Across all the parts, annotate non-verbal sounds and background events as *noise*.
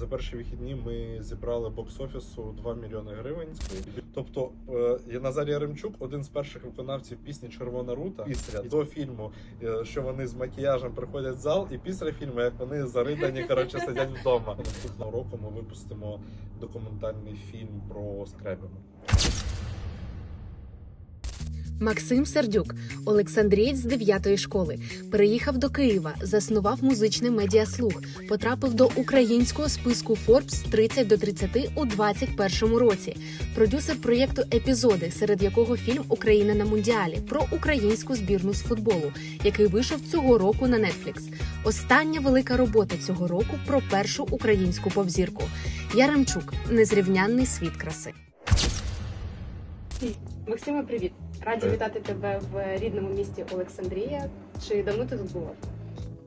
За перші вихідні ми зібрали бокс-офісу 2 мільйони гривень. Тобто е, Назарій Яремчук, один з перших виконавців пісні Червона рута. Після до фільму, е, що вони з макіяжем приходять в зал, і після фільму, як вони заридані, коротше, сидять вдома. *laughs* Наступного року ми випустимо документальний фільм про Скрябіна. Максим Сердюк, Олександрієць з 9-ї школи, переїхав до Києва, заснував музичний медіаслуг, потрапив до українського списку Forbes 30 до 30 у 21 році. Продюсер проєкту Епізоди, серед якого фільм Україна на мундіалі про українську збірну з футболу, який вийшов цього року на Netflix. Остання велика робота цього року про першу українську повзірку. Яремчук незрівнянний світ краси. Максиме, привіт! Раді Привіт. вітати тебе в рідному місті Олександрія. Чи давно ти тут був?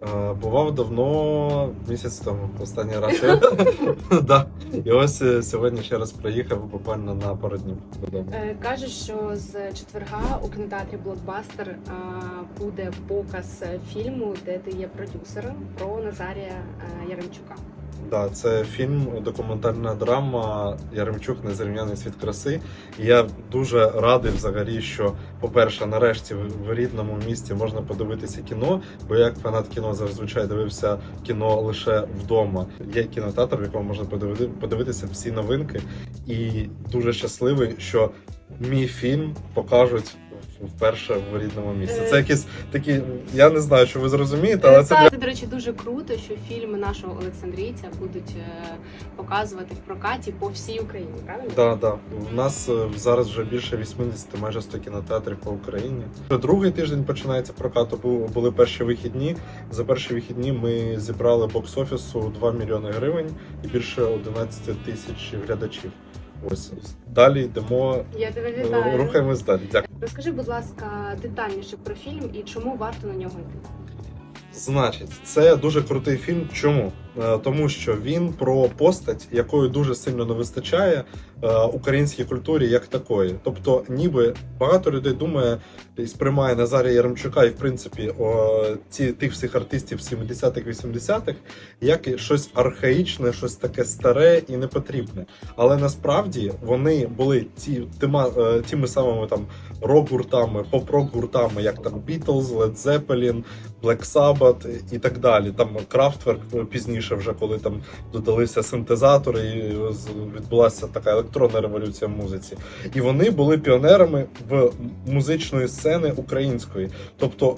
Е, Бував давно, місяць тому, останній раз. *laughs* *laughs* Да. І ось е, сьогодні ще раз приїхав буквально на пару днів додому. Е, Кажуть, що з четверга у кінотеатрі Блокбастер е, буде показ фільму, де ти є продюсером про Назарія е, Яремчука. Да, це фільм, документальна драма Яремчук Незрівняний світ краси. І я дуже радий взагалі, що, по-перше, нарешті в рідному місті можна подивитися кіно, бо як фанат кіно зазвичай дивився кіно лише вдома. Є кінотеатр, в якому можна подивити, подивитися всі новинки. І дуже щасливий, що мій фільм покажуть вперше в рідному місті. Це Е. якісь такі, я не знаю, що ви зрозумієте, але Е, це для Це, до речі, дуже круто, що фільми нашого Олександрійця будуть е, показувати в прокаті по всій Україні. Правильно? Да, да. У нас е, зараз вже більше 80, майже 100 кінотеатрів по Україні. Другий тиждень починається прокату. бу- Були перші вихідні. За перші вихідні ми зібрали бокс-офісу 2 мільйони гривень і більше 11 тисяч глядачів. Ось далі йдемо. Я тебе е, вітаю. Рухаємось далі. Дякую. Розкажи, будь ласка, детальніше про фільм і чому варто на нього йти. Значить, це дуже крутий фільм. Чому? Е, Тому що він про постать, якої дуже сильно не вистачає е, українській культурі як такої. Тобто, ніби багато людей думає і сприймає Назарія Яремчука і, в принципі, о, ці тих всіх артистів 70-х, 80-х, як і щось архаїчне, щось таке старе і непотрібне. Але насправді вони були ті, тима, е, тими самими там рок-гуртами, поп-рок-гуртами, як там Beatles, Led Zeppelin, Black Sabbath і так далі. Там Kraftwerk пізніше, вже коли там додалися синтезатори, і відбулася така електронна революція в музиці. І вони були піонерами в музичної сцени української. Тобто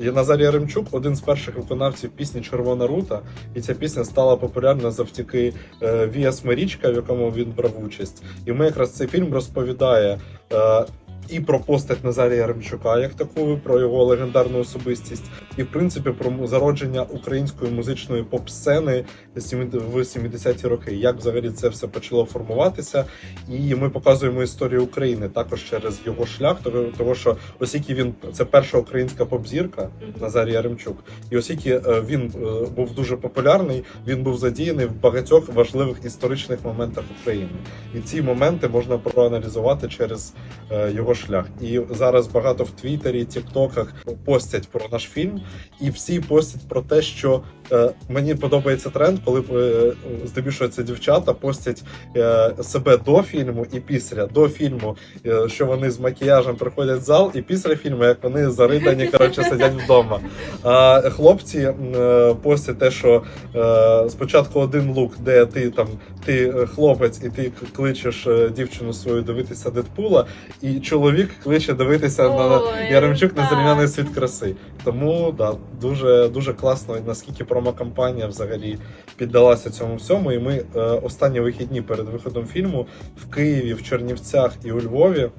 е, Назарій Яремчук один з перших виконавців пісні Червона рута, і ця пісня стала популярна завдяки е, Віа Смирічка, в якому він брав участь. І ми якраз цей фільм розповідає. І про постать Назарія Яремчука, як таку, про його легендарну особистість, і в принципі про зародження української музичної поп-сцени в 70-ті роки. Як взагалі це все почало формуватися, і ми показуємо історію України також через його шлях, того, що оскільки він це перша українська поп-зірка Назарій Яремчук, і оскільки е, він е, був дуже популярний, він був задіяний в багатьох важливих історичних моментах України, і ці моменти можна проаналізувати через е, його шлях. І зараз багато в Твіттері, Тіктоках постять про наш фільм, і всі постять про те, що е, мені подобається тренд, коли е, здебільшого це дівчата постять е, себе до фільму і після до фільму, е, що вони з макіяжем приходять в зал, і після фільму, як вони заридані, коротше, сидять вдома. А хлопці е, постять те, що е, спочатку один лук, де ти там ти е, хлопець, і ти кличеш е, дівчину свою дивитися Дедпула, і чоловік кличе дивитися на Яремчук так. незрівняний світ краси. Тому да, дуже дуже класно, наскільки промокампанія взагалі піддалася цьому всьому. І ми е, останні вихідні перед виходом фільму в Києві, в Чернівцях і у Львові.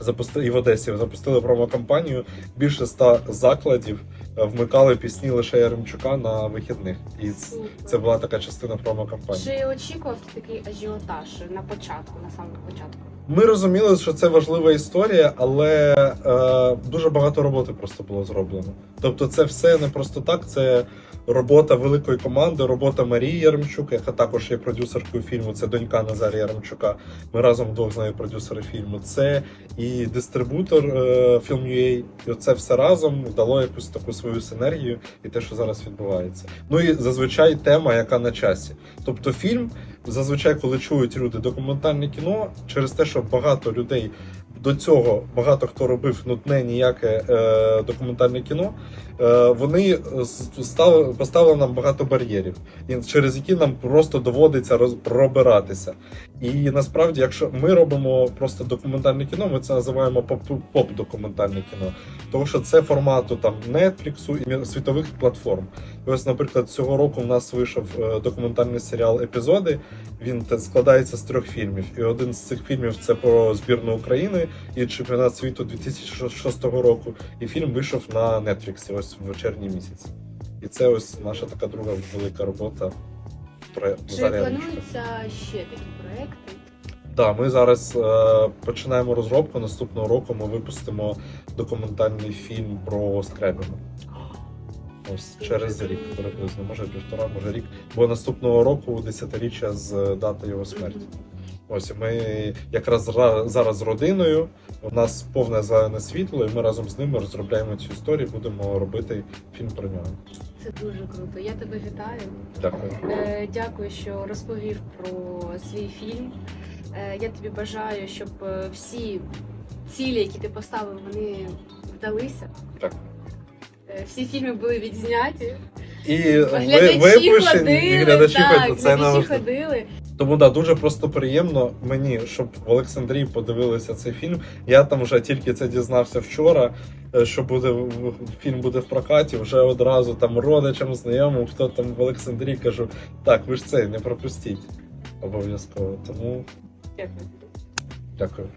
Запустили і в Одесі запустили промокампанію. Більше ста закладів е, вмикали пісні лише Яремчука на вихідних, і Супер. це була така частина промокампанії. Чи очікував ти такий ажіотаж на початку, на самому початку? Ми розуміли, що це важлива історія, але е, дуже багато роботи просто було зроблено. Тобто, це все не просто так. Це робота великої команди, робота Марії Яремчук, яка також є продюсеркою фільму. Це донька Назарія Яремчука. Ми разом вдвох з нею продюсери фільму. Це і дистрибутор е, Film.ua. І це все разом дало якусь таку свою синергію і те, що зараз відбувається. Ну і зазвичай тема, яка на часі. Тобто, фільм зазвичай, коли чують люди документальне кіно, через те, що багато людей до цього багато хто робив нудне ніяке е, документальне кіно, е, вони стали, поставили нам багато бар'єрів, через які нам просто доводиться роз, пробиратися. І насправді, якщо ми робимо просто документальне кіно, ми це називаємо поп- поп-документальне кіно, тому що це формату там Netflix і світових платформ. І ось, наприклад, цього року в нас вийшов е, документальний серіал Епізоди. Він складається з трьох фільмів. І один з цих фільмів це про збірну України і чемпіонат світу 2006 року. І фільм вийшов на Netflix ось в червні місяці. І це ось наша така друга велика робота. Про Чи плануються ще такі проекти? Так, ми зараз е, починаємо розробку. Наступного року ми випустимо документальний фільм про Скребіна. Ось через рік приблизно, може півтора, може рік. Бо наступного року десятиріччя з дати його смерті. Ось ми якраз зараз з родиною. У нас повне зелене світло, і ми разом з ними розробляємо цю історію. Будемо робити фільм про нього. Це дуже круто. Я тебе вітаю. Дякую. Е, Дякую, що розповів про свій фільм. Е, Я тобі бажаю, щоб е, всі цілі, які ти поставив, вони вдалися. Дякую. Е, Всі фільми були відзняті. І ви, Глядачі випущені, і ходили, глядачі так, ходять. Це глядачі ходили. Тому да, дуже просто приємно мені, щоб в Олександрії подивилися цей фільм. Я там вже тільки це дізнався вчора. е, Що буде фільм буде в прокаті, вже одразу там родичам, знайомим, хто там в Олександрії кажу, так, ви ж цей не пропустіть обов'язково. Тому Дякую. дякую.